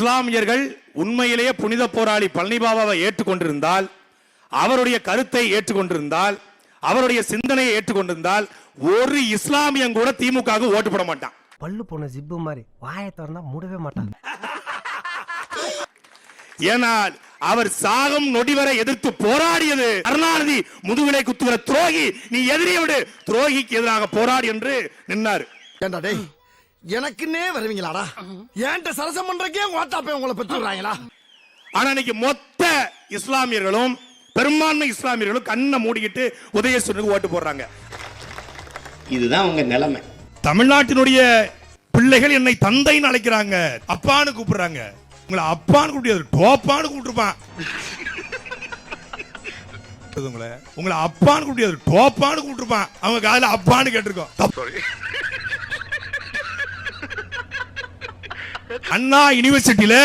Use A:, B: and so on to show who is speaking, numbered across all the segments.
A: இஸ்லாமியர்கள் உண்மையிலேயே புனித போராளி பழனி பாபாவை ஏற்றுக்கொண்டிருந்தால் அவருடைய கருத்தை ஏற்றுக்கொண்டிருந்தால் அவருடைய சிந்தனையை ஏற்றுக்கொண்டிருந்தால் ஒரு இஸ்லாமியன் கூட திமுகவுக்கு ஓட்டு போட மாட்டான்.
B: பல்லு போன ஜிப்பு மாதிரி வாயை திறந்தா மூடவே மாட்டான்
A: ஏனால் அவர் சாகம் நொடி வரை எதிர்த்து போராடியது கருணாநிதி முதுகிலை குத்துகிற துரோகி. நீ எதிரியை விடு. துரோகிக்கு எதிராக போராடி என்று
C: டேய்? எனக்குன்னே வருவீங்களாடா? ஏன்ட்ட சரசம் பண்றக்கே ஓட்டாப்பே உங்களை பெற்றுறாங்களா
A: ஆனா இன்னைக்கு மொத்த இஸ்லாமியர்களும் பெரும்பான்மை இஸ்லாமியர்களும் கண்ணை மூடிக்கிட்டு உதயசூரனுக்கு ஓட்டு போடுறாங்க.
D: இதுதான் உங்க நிலைமை.
A: தமிழ்நாட்டினுடைய பிள்ளைகள் என்னை தந்தைன்னு அழைக்கிறாங்க. அப்பான்னு கூப்பிடுறாங்க. உங்களை அப்பான்னு கூப்பிட்டு டோப்பான்னு கூப்பிட்டுருப்பான். உங்களை உங்களை அப்பான்னு கூப்பிட்டு டோப்பான்னு கூப்பிட்டுருப்பான். அவங்க காதுல அப்பான்னு கேட்டிருக்கோம். அண்ணா யூனிவர்சிட்டியில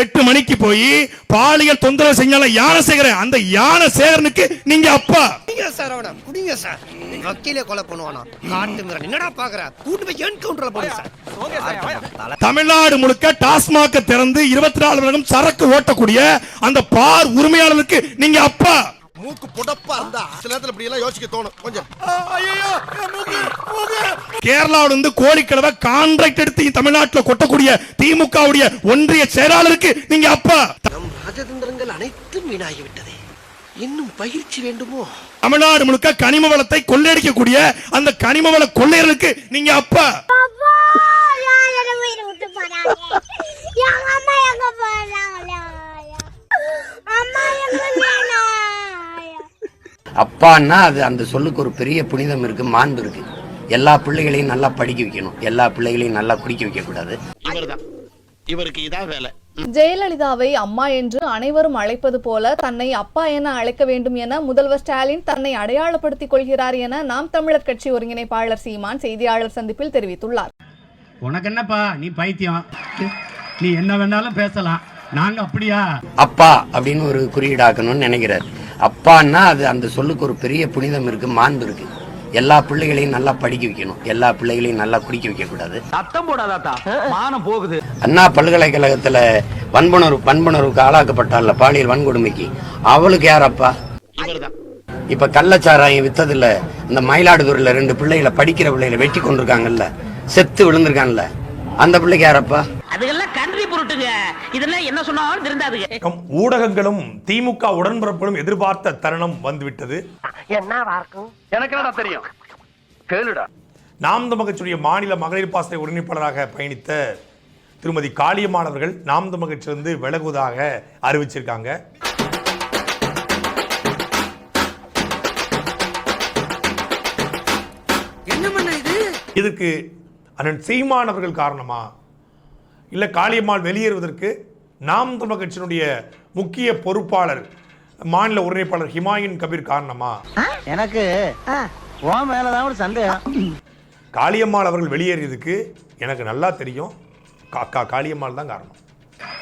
A: எட்டு மணிக்கு போய் பாலியல் தொந்தரவு செஞ்சாலும் யானை சேகரன் அந்த யானை சேகரனுக்கு நீங்க அப்பா.
B: குடிங்க சார் அவன குடிங்க சார். வக்கீலே கொலை பண்ணுவானா? காட்டு மிரன் என்னடா பாக்குற? கூட்டு போய் என்கவுண்டர்ல போடு சார்.
A: தமிழ்நாடு முழுக்க டாஸ்மாக திறந்து இருபத்தி நாலு மணி நேரம் சரக்கு ஓட்டக்கூடிய அந்த பார் உரிமையாளருக்கு நீங்க அப்பா.
C: மூக்கு புடப்பா இருந்தா சில நேரத்துல இப்படி எல்லாம் யோசிக்க தோணும். கொஞ்சம்.
A: கேரளாவுல இருந்து கோழிக்கிழமை கான்ட்ராக்ட் எடுத்து தமிழ்நாட்டுல கொட்டக்கூடிய திமுகவுடைய ஒன்றிய செயலாளருக்கு நீங்க அப்பா.
B: நம் ராஜதந்திரங்கள் அனைத்தும் வீணாகிவிட்டதே. இன்னும் பயிற்சி வேண்டுமோ?
A: தமிழ்நாடு முழுக்க கனிம வளத்தை கொள்ளையடிக்கக்கூடிய அந்த கனிம வள கொள்ளையர்களுக்கு நீங்க அப்பா
E: அப்பா யார் என்ன உயிரை விட்டு போறாங்க எங்க அம்மா எங்க போறாங்களா அம்மா எங்க வேணா
D: அப்பான்னா அது அந்த சொல்லுக்கு ஒரு பெரிய புனிதம் இருக்கு மாண்பு இருக்கு. எல்லா பிள்ளைகளையும் நல்லா படிக்க வைக்கணும். எல்லா பிள்ளைகளையும் நல்லா குடிக்க வைக்க கூடாது
F: இவர்தான். இவருக்கு இதான் வேலை.
G: ஜெயலலிதாவை அம்மா என்று அனைவரும் அழைப்பது போல தன்னை அப்பா என அழைக்க வேண்டும் என முதல்வர் ஸ்டாலின் தன்னை அடையாளப்படுத்திக் கொள்கிறார் என நாம் தமிழர் கட்சி ஒருங்கிணைப்பாளர் சீமான் செய்தியாளர் சந்திப்பில் தெரிவித்துள்ளார்.
H: உனக்கு என்னப்பா? நீ பைத்தியம். நீ என்ன வேணாலும் பேசலாம். நாங்க அப்படியா?
D: அப்பா அப்படின்னு ஒரு குறியீடாக்கணும்னு நினைக்கிறார். அப்பான்னா அது அந்த சொல்லுக்கு ஒரு பெரிய புனிதம் இருக்கு மாண்பு இருக்கு. எல்லா பிள்ளைகளையும் நல்லா படிக்க வைக்கணும். எல்லா பிள்ளைகளையும் நல்லா குடிக்க வைக்க கூடாது
F: சத்தம் போடாதாத்தா. மானம் போகுது.
D: அண்ணா பல்கலைக்கழகத்துல வன்புணர்வு வன்புணர்வுக்கு ஆளாக்கப்பட்டால பாலியல் வன்கொடுமைக்கு. அவளுக்கு யார் அப்பா
F: இவர்தான்.
D: இப்ப கள்ளச்சாராயம் வித்ததுல இந்த மயிலாடுதுறையில ரெண்டு பிள்ளைகளை படிக்கிற பிள்ளைகளை வெட்டி கொண்டிருக்காங்கல்ல செத்து விழுந்திருக்காங்கல்ல அந்த பிள்ளைக்கு யாரப்பா?
I: அதுக்கெல்லாம் கன்றி பொருட்டுங்க. இதெல்லாம் என்ன சொன்னாலும் திருந்தாதுங்க
A: ஊடகங்களும் திமுக உடன்பிறப்புகளும் எதிர்பார்த்த தருணம் வந்துவிட்டது.
F: எனக்கு என்னடா தெரியும்? கேளுடா.
A: நாம் தமிழகத்துடைய மாநில மகளிர் பாசறை ஒருங்கிணைப்பாளராக பயணித்த திருமதி காளியம்மாள் அவர்கள் நாம் தமிழகத்திலிருந்து விலகுவதாக அறிவிச்சிருக்காங்க.
B: என்ன பண்ண இது?
A: இதுக்கு அண்ணன் சீமான் அவர்கள் காரணமா? இல்ல காளியம்மாள் வெளியேறுவதற்கு நாம் தமிழக கட்சியினுடைய முக்கிய பொறுப்பாளர் மாநில ஒருங்கிணைப்பாளர் ஹிமாயின் கபீர் காரணமா?
I: எனக்கு மேலதான் ஒரு சந்தேகம்.
A: காளியம்மாள் அவர்கள் வெளியேறியதுக்கு எனக்கு நல்லா தெரியும். காக்கா காளியம்மாள் தான் காரணம்.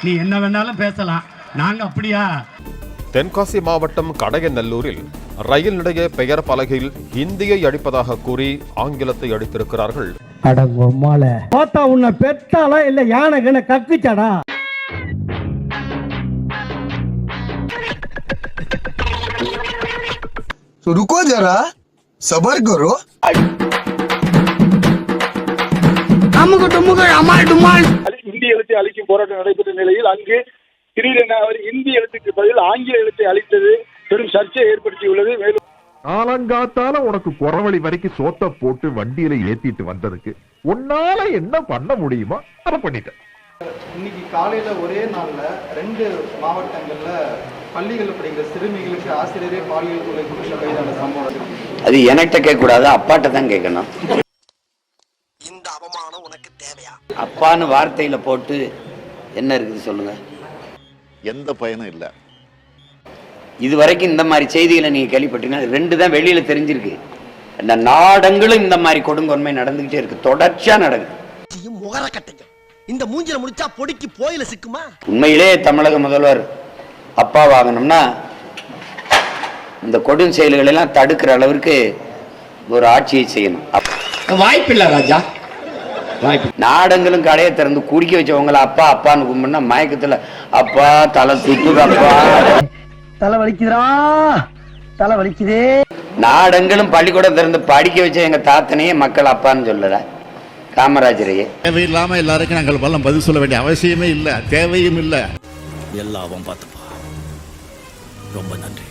H: நீ என்ன வேணாலும் பேசலாம். நாங்க அப்படியா?
J: தென்காசி மாவட்டம் கடையநல்லூரில் ரயில் நிலைய பெயர் பலகையில் ஹிந்தியை அடிப்பதாக கூறி ஆங்கிலத்தை அடித்திருக்கிறார்கள்
H: பார்த்தா உன்னை பெத்தாளா இல்ல யானை கண்ண கக்குச்சாடா
C: तो रुको जरा सबर करो
K: இந்தி எழுத்தை அளிக்கும் போராட்டம் நடைபெற்ற நிலையில் அங்கு திடீரென அவர் இந்தி எழுத்துக்கு பதில் ஆங்கில எழுத்தை அளித்தது பெரும் சர்ச்சையை ஏற்படுத்தியுள்ளது மேலும்
J: காலங்காத்தால உனக்கு குறவழி வரைக்கும் சோத்த போட்டு வண்டியில ஏத்திட்டு வந்ததுக்கு உன்னால என்ன பண்ண முடியுமோ அதை பண்ணிட்டேன்
K: இன்னைக்கு காலையில ஒரே நாள்ல ரெண்டு மாவட்டங்கள்ல பள்ளிகள் படிக்கிற சிறுமிகளுக்கு ஆசிரியரே பாலியல் தொலை குற்றம் கைதான சம்பவம்.
D: அது என்கிட்ட கேட்க கூடாது அப்பாட்ட தான் கேட்கணும்.
C: இந்த அவமானம் உனக்கு தேவையா?
D: அப்பான்னு வார்த்தையில போட்டு என்ன இருக்குது சொல்லுங்க?
J: எந்த பயனும் இல்ல.
D: இது வரைக்கும் இந்த மாதிரி செய்திகளை நீங்க கேள்விப்பட்டீங்கன்னா ரெண்டு தான் வெளியில தெரிஞ்சிருக்கு. இந்த நாடங்களும் இந்த மாதிரி கொடுங்கொன்மை நடந்துகிட்டே இருக்கு. தொடர்ச்சியா நடக்குது.
C: இந்த மூஞ்சில முடிச்சா பொடிக்கு போயில சிக்குமா?
D: உண்மையிலே தமிழக முதல்வர் அப்பா வாங்கணும்னா இந்த கொடும் செயல்கள் எல்லாம் தடுக்கிற அளவிற்கு ஒரு ஆட்சியை செய்யணும். வாய்ப்பில்லை ராஜா. நாடங்களும் கடையை திறந்து குடிக்க வச்சவங்கள அப்பா அப்பான்னு கும்பிடுனா மயக்கத்துல அப்பா தலை சுத்துது அப்பா.
B: தலை வலிக்குதுடா தலை வலிக்குதே
D: நாடங்களும் பள்ளிக்கூடம் திறந்து படிக்க வச்ச எங்க தாத்தனையே மக்கள் அப்பான்னு சொல்லல. காமராஜரையே.
F: தேவையில்லாம எல்லாருக்கும் நாங்கள் பலம் பதில் சொல்ல வேண்டிய அவசியமே இல்ல தேவையும் இல்ல.
C: எல்லாவும் பார்த்துப்பா. ரொம்ப நன்றி.